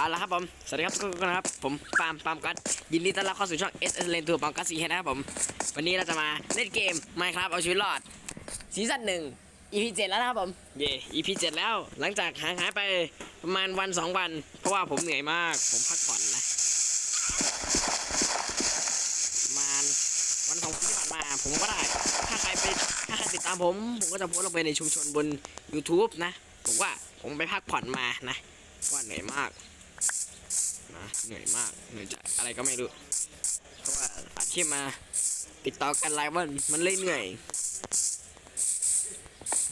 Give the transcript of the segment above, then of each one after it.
เอาละครับผม สวัสดีครับทุกคนนะครับ ผมปาล์มปาล์มกัสยินดีต้อนรับเข้าสู่ช่อง S S Lane 2ปาล์มกัสซีนะครับผม วันนี้เราจะมาเล่นเกม Minecraft เอาชีวิตรอด ซีซั่นหนึ่ง EP 7แล้วนะครับผม เย่ EP 7แล้ว หลังจากห่างหายไปประมาณวันสองวัน เพราะว่าผมเหนื่อยมาก ผมพักผ่อนนะประมาณวันสองที่ผ่านมาผมก็ได้ ถ้าใครไปถ้าใครติดตามผม ผมก็จะโพสต์ลงไปในชุมชนบน YouTube นะ ผมว่าผมไปพักผ่อนมานะว่าเหนื่อยมาก นะเหนื่อยมากเหนื่อยจากอะไรก็ไม่รู้เพราะว่าอาชีพมาติดต่อกันหลายวันมันเลยเหนื่อย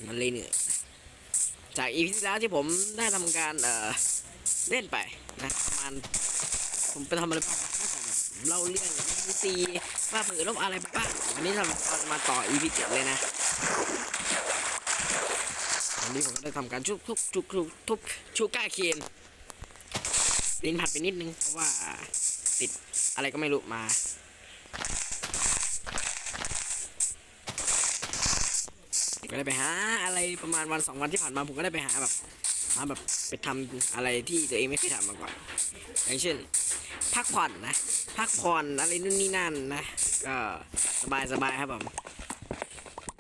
มันเลยเหนื่อย จากอีพีที่แล้วที่ผมได้ทำการเอ่อเล่นไปนะมาณผมไปทำอะไรบ้างน่าะเล่าเรื่องอีซีว่าเผือลบอะไรบ้างวันนี้เรามาต่ออีพีเจ็ดเลยนะวันนี้ผมก็ได้ทำการชุบทุบทุบทุบทุบชูก้าเคน ลิ้นผัดไปนิดนึงเพราะว่าติดอะไรก็ไม่รู้มา ก็ได้ไปหาอะไรประมาณวันสองวันที่ผ่านมาผมก็ได้ไปหาแบบหาแบบไปทำอะไรที่ตัวเองไม่เคยทำมาก่อน อย่างเช่นพักผ่อนนะพักผ่อนอะไรนู่นนี่นั่นนะก็สบายสบายครับผม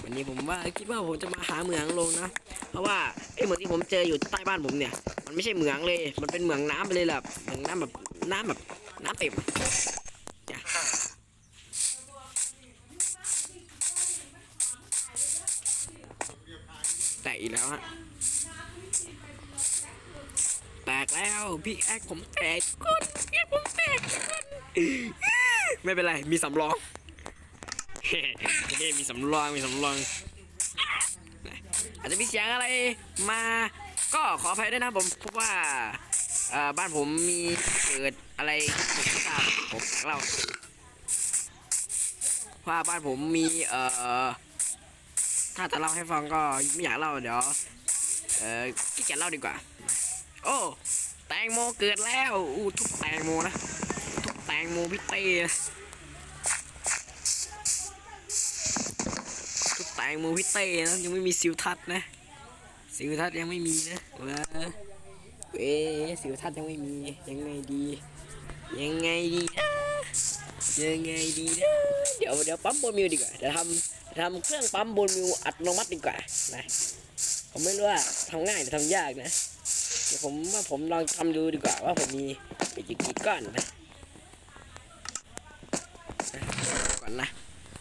วันนี้ผมว่าคิดว่าผมจะมาหาเหมืองลงนะ เพราะว่าไอ้เหมืองที่ผมเจออยู่ใต้บ้านผมเนี่ย มันไม่ใช่เหมืองเลย มันเป็นเหมืองน้ำไปเลยแหละเหมืองน้ำแบบน้ำแบบน้ำเต็มจ้ะแตกอีกแล้วฮะแตกแล้วพี่แอคผมแตกก้นพี่แอคผมแตกก้นไม่เป็นไรมีสำรองเฮ้ยมีสำรองมีสำรองอาจจะมีเสียงอะไรมา ก็ขออภัยด้วยนะผมเพราะว่าบ้านผมมีเกิดอะไรผมไม่ทราบผมอยากเล่าเพราะว่าบ้านผมมีเอ่อถ้าจะเล่าให้ฟังก็ไม่อยากเล่าเดี๋ยวเอ่อขี้เกียจเล่าดีกว่า โอ้ แตงโมเกิดแล้วอู้ทุบแตงโมนะทุบแตงโมพี่เต้นะทุบแตงโมพี่เต้นะยังไม่มีซิวทัศนะ ซิวทัศน์ยังไม่มีนะว้าเว้ยซิวทัศน์ยังไม่มี ยังไงดี ยังไงดีนะยังไงดีนะเดี๋ยวเดี๋ยวปั๊มบนมิวดีกว่าเดี๋ยวทำทำเครื่องปั๊มบนมิวอัตโนมัติดีกว่านะผมไม่รู้ว่าทำง่ายหรือทำยากนะเดี๋ยวผมว่าผมลองทำดูดีกว่าว่าผมมีไปกี่กี่ก้อนนะก่อนนะ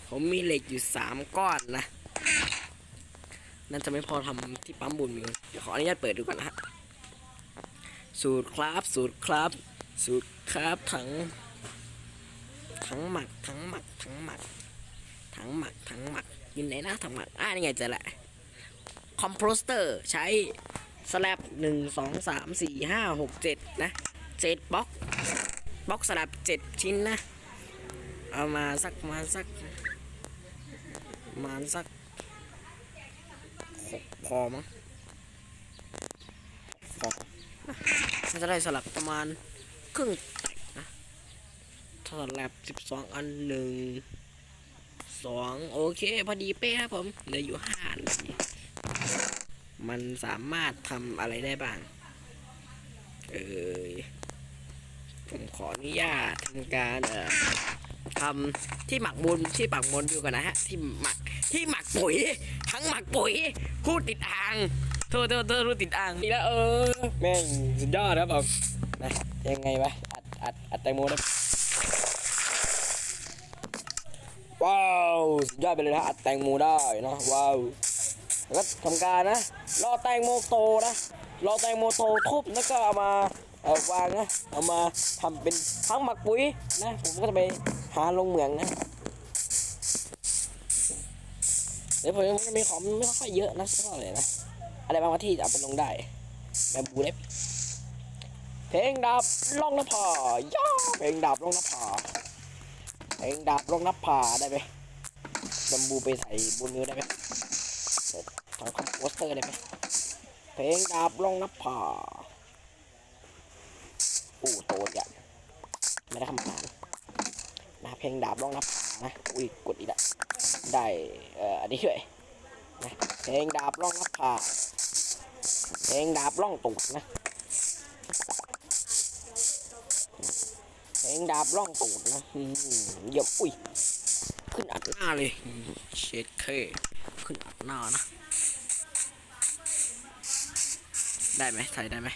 ผมมีเหล็กอยู่สามก้อนนะ นั่นจะไม่พอทำที่ปั๊มบุญมิวเดี๋ยวขออนุญาตเปิดดูก่อนนะฮะสูตรครับสูตรครับ สูตรครับถังถังหมักถังหมักถังหมักถังหมักถังหมักอยู่ไหนนะถังหมักอ่านี่ไงเจอแหละคอมโพสเตอร์ใช้สแลบหนึ่งสองสามสี่ห้าหกเจ็ดนะเจ็ดบล็อกบล็อกสลับเจ็ดชิ้นนะ เอามาสักมาสักมาสัก พอมั้งพอน่าจะได้สลับประมาณครึ่งนะถ้าสลับสิบสองอันหนึ่งสองโอเค พอดีเป๊ะครับผมเหลืออยู่ห้ามันสามารถทำอะไรได้บ้าง เออผมขออนุญาตทำการเอ่อทำที่หมักมูลที่หมักมูลอยู่กันนะฮะ ที่หมัก ที่หมักปุ๋ย ทั้งหมักปุ๋ยพูดติดอ่างโทษโทษโทษพูดติดอ่างอีกแล้วเออแม่งสุดยอดครับผมนะยังไงวะอัดอัดอัดแตงโมนะว้าวสุดยอดไปเลยนะอัดแตงโมได้นะว้าวแล้วก็ทำการนะรอแตงโมโตนะรอแตงโมโตทุบแล้วก็เอามาเอาวางนะเอามาทำเป็นทั้งหมักปุ๋ยนะผมก็จะไปหาลงเหมืองนะ ดี๋ยวผมยังมีของไม่ค่อยเยอะนะเท่าไหร่นะ อะไรบางที่จะเอาไปลงได้แบบบูเล็บเพลงดาบล่องนภาย่าเพลงดาบล่องนภาเพลงดาบล่องนภาได้ไหมบัมบูไปใส่บนมือได้ไหมทางคอมโพสเตอร์ได้ไหมเพลงดาบลงนับผ่าอู้โตจัดไม่ได้คำถามนะเพลงดาบลงนับผ่านะอุ้ยกดอีกแล้ว ได้เอ่ออันนี้ด้วยนะเพลงดาบล่องนับผาเพลงดาบล่องตูดนะงดาบล่องตูดนะอืมเยียบอุ้ยขึ้นอัดหน้าเลยเช็ดเคขึ้นอัดหน้านะ ได้ไหมใส่ได้ไหม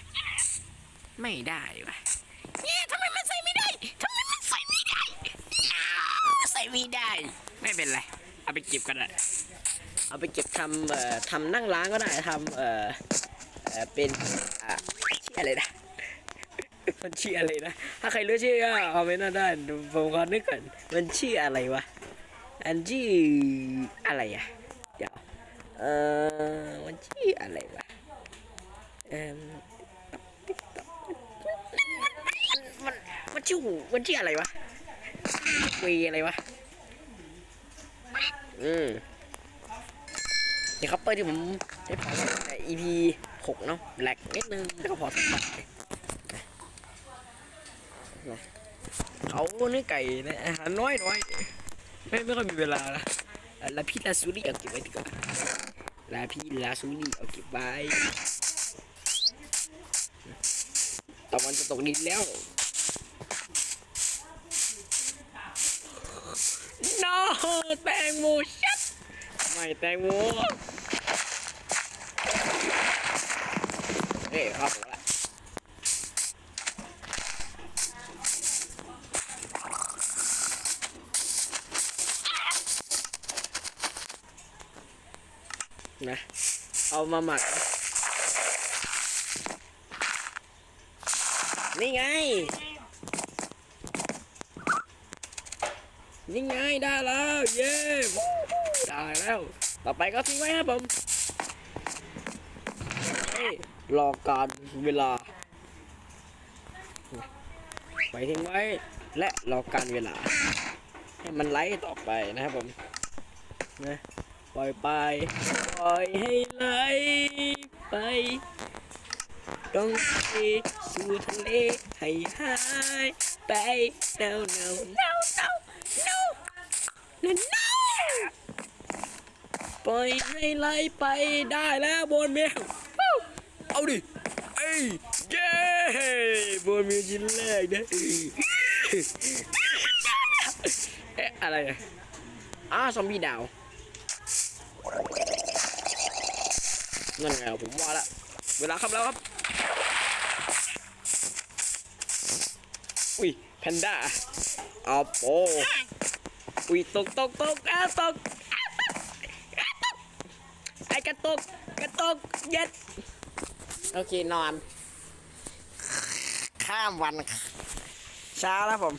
ไม่ได้วะเนี่ยทำไมมันใส่ไม่ได้ทำไมมันใส่ไม่ได้อ้าใส่ไม่ได้ ไม่เป็นไร เอาไปเก็บก็ได้ เอาไปเก็บทำเอ่อทำนั่งร้านก็ได้ทำเอ่อเอ่อเป็นอะชื่ออะไรนะ มันชื่ออะไรนะ ถ้าใครรู้ชื่อก็เอาไปน่าได้ผมขอนึกก่อนมันชื่ออะไรวะ อันชื่ออะไรอะ เดี๋ยว เอ่อมันชื่ออะไรวะเอ่อมันมันชื่อมันชื่ออะไรวะเวอะไรวะ อืมนี่ครับเปิดที่ผมได้พอ EP หกเนาะแหลกนิดนึงแล้วก็พอสักพักเขาเนื้อไก่นะอาหารน้อยน้อยไม่ไม่ค่อยมีเวลาละลาพี่ลาซูรี่เอาเก็บไว้ดีกว่าลาพี่ลาซูรี่เอาเก็บไว้ตะวันจะตกดินแล้ว no แตงโมชัดไม่แตงโมเฮ้ยครับผมละนะ เอามาหมัก นี่ไง นี่ไงได้แล้วเย้ได้แล้ว ต่อไปก็ทิ้งไว้ครับผมรอการเวลาไปทิ้งไว้และรอการเวลา ให้มันไหลต่อไปนะครับผมนะปล่อยไปปล่อยให้ไหลไปต้องไปสู่ทะเลให้หายไป no no no no no no no ปล่อยให้ไหลไปได้แล้วบนเมฆวู้เอาดิเอ้ยเย้บนเมฆชิ้นแรกนะเอ๊ะอะไรอะอ้าซอมบี้ดาวนั่นไงผมว่าละเวลาครับแล้วครับ อุ้ยแพนด้า เอาโปอุ้ยตกตกตกอ้าตกอ้าตกไอ้กระตกกระตกเย็ดโอเคนอน ข้ามวันเช้าแล้วผม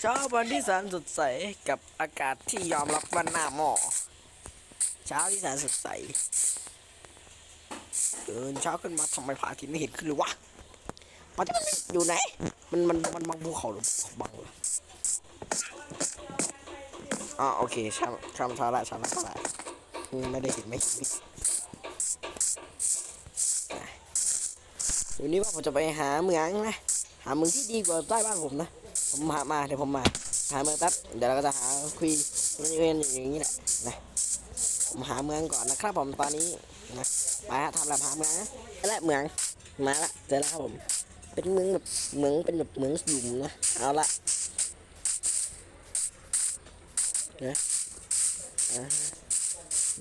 เช้าวันที่แสนสดใสกับอากาศที่ยอมรับว่าหน้าหมอเช้าที่แสนสดใสตื่นเช้าขึ้นมาทำไมพระอาทิตย์ไม่เห็นขึ้นเลยวะ อย์มันอยู่ไหน มันมันมันบังภูเขาหรือบังออ๋อโอเคช่างช่างเช้าละช่างเช้าละไม่ได้เห็นไม่เห็นไม่วันนี้ว่าผมจะไปหาเมืองนะหาเมืองที่ดีกว่าใต้บ้านผมนะ ผมหามาเดี๋ยวผมมาหาเมืองแป๊บเดี๋ยวเราก็จะหาคุยเรื่องอย่างนี้แหละนะผมหาเมืองก่อนนะครับผมตอนนี้นะไปทำอะไรหาเมืองนะและเมืองมาละเจอแล้วครับผม เป็นเมืองแบบเมืองเป็นแบบเมืองหลุมนะ เอาละนะ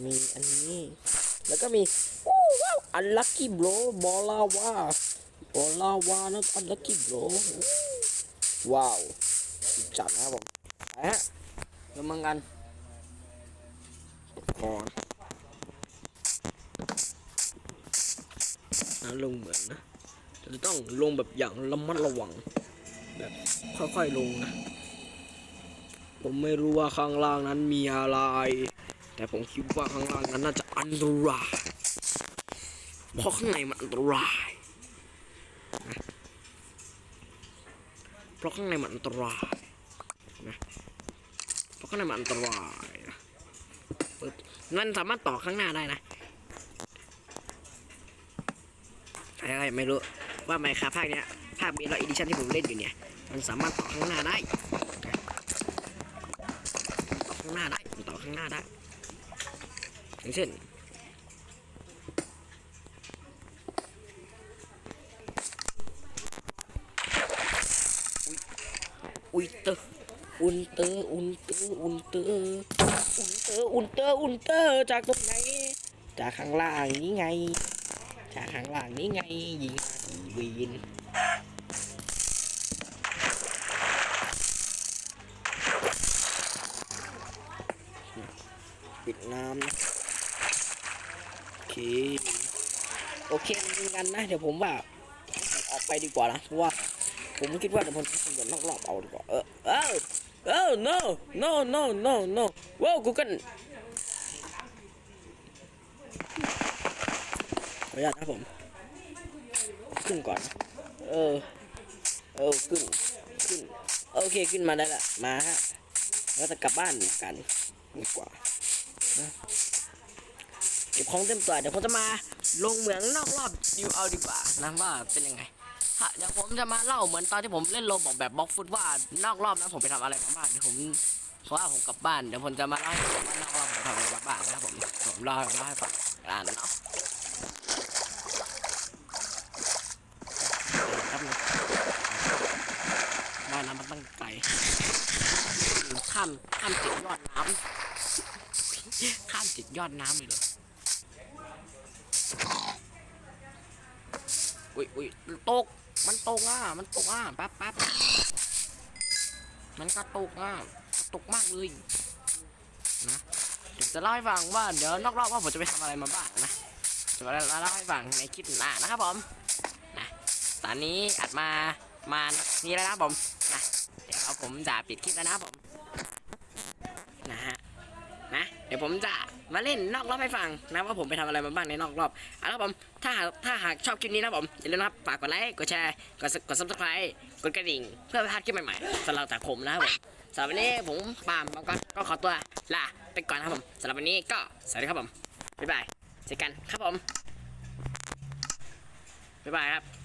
มีอันนี้ แล้วก็มีอู้ว้าวอันลัคกี้โบรบอลาวาบอลาวานะอันลัคกี้โบรว้าวจัดนะครับผมไปฮะเริ่มมังกันก่อนนะลงเหมือนนะ จะต้องลงแบบอย่างระมัดระวัง แบบค่อยๆลงนะ ผมไม่รู้ว่าข้างล่างนั้นมีอะไร แต่ผมคิดว่าข้างล่างนั้นน่าจะอันตรายเพราะข้างในมันอันตรายนะเพราะข้างในมันอันตรายนะเพราะข้างในมันอันตรายนะปึ๊บมันสามารถต่อข้างหน้าได้นะอะไรไม่รู้ ว่าไมค์คาภาคเนี้ยภาคเบลล์อีดิชั่นที่ผมเล่นอยู่เนี่ย มันสามารถต่อข้างหน้าได้ ต่อข้างหน้าได้ต่อข้างหน้าได้อย่างเช่นอุยเตอร์อุนเตอร์อุนเตอร์อุนเตอร์อุนเตอร์อุนเตอร์อุนเตอร์จากตรงไหนจากข้างล่างนี้ไง จากข้างล่างนี้ไงยิง วีนปิดน้ำนะโอเค โอเคมันกันนะ เดี๋ยวผมว่าออกไปดีกว่านะเพราะว่า ผมคิดว่าเดี๋ยวผมจะสำรวจรอบๆเอาดีกว่า เออ เออเออ no no no no no ว้าวกูกันขออนุญาตนะครับผม ขึ้นก่อน เออ เออขึ้น ขึ้น โอเคขึ้นมาได้ละ มาฮะแล้วจะกลับบ้านกันดีกว่าเก็บของเต็มตัวเดี๋ยวผมจะมาลงเหมืองนอกรอบดิวเอาดีกว่านะว่าเป็นยังไงฮะเดี๋ยวผมจะมาเล่าเหมือนตอนที่ผมเล่นโลบอกแบบบล็อกฟุตว่านอกรอบนะผมไปทำอะไรมาบ้างเดี๋ยวผมเพราะว่าผมกลับบ้านเดี๋ยวผมจะมาเล่าให้ฟังว่านอกรอบผมทำอะไรมาบ้างนะครับผมผมเล่าเล่าให้ฟังอ่านเนาะครับผมว่ายน้ำมันตั้งไกล ข้ามข้ามติดยอดน้ำข้ามติดยอดน้ำเลยเหรออุ้ยอุ้ยตก มันตกอะ มันตกอะแป๊บแป๊บมันกระตกอะตกมากเลยนะเดี๋ยวจะเล่าให้ฟังว่าเดี๋ยวนอกรอบว่าผมจะไปทำอะไรมาบ้างนะจะมาเล่าให้ฟังในคลิปหน้านะครับผมนะตอนนี้อัดมามานี่แล้วนะผม ผมจะปิดคลิปแล้วนะผมนะฮะนะเดี๋ยวผมจะมาเล่นนอกรอบให้ฟังนะว่าผมไปทำอะไรมาบ้างในนอกรอบเอาละครับผมถ้าหากถ้าหากชอบคลิปนี้นะผมอย่าลืมนะครับฝากกดไลค์กดแชร์กดกดซับสไครต์กดกระดิ่ง เพื่อไม่พลาดคลิปใหม่ๆสำหรับจากผมนะครับผมสำหรับวันนี้ผมปาล์มบางก็ก็ขอตัวลาไปก่อนนะครับผมสำหรับวันนี้ก็สวัสดีครับผมบ๊ายบายเจอกันครับผมบ๊ายบายครับ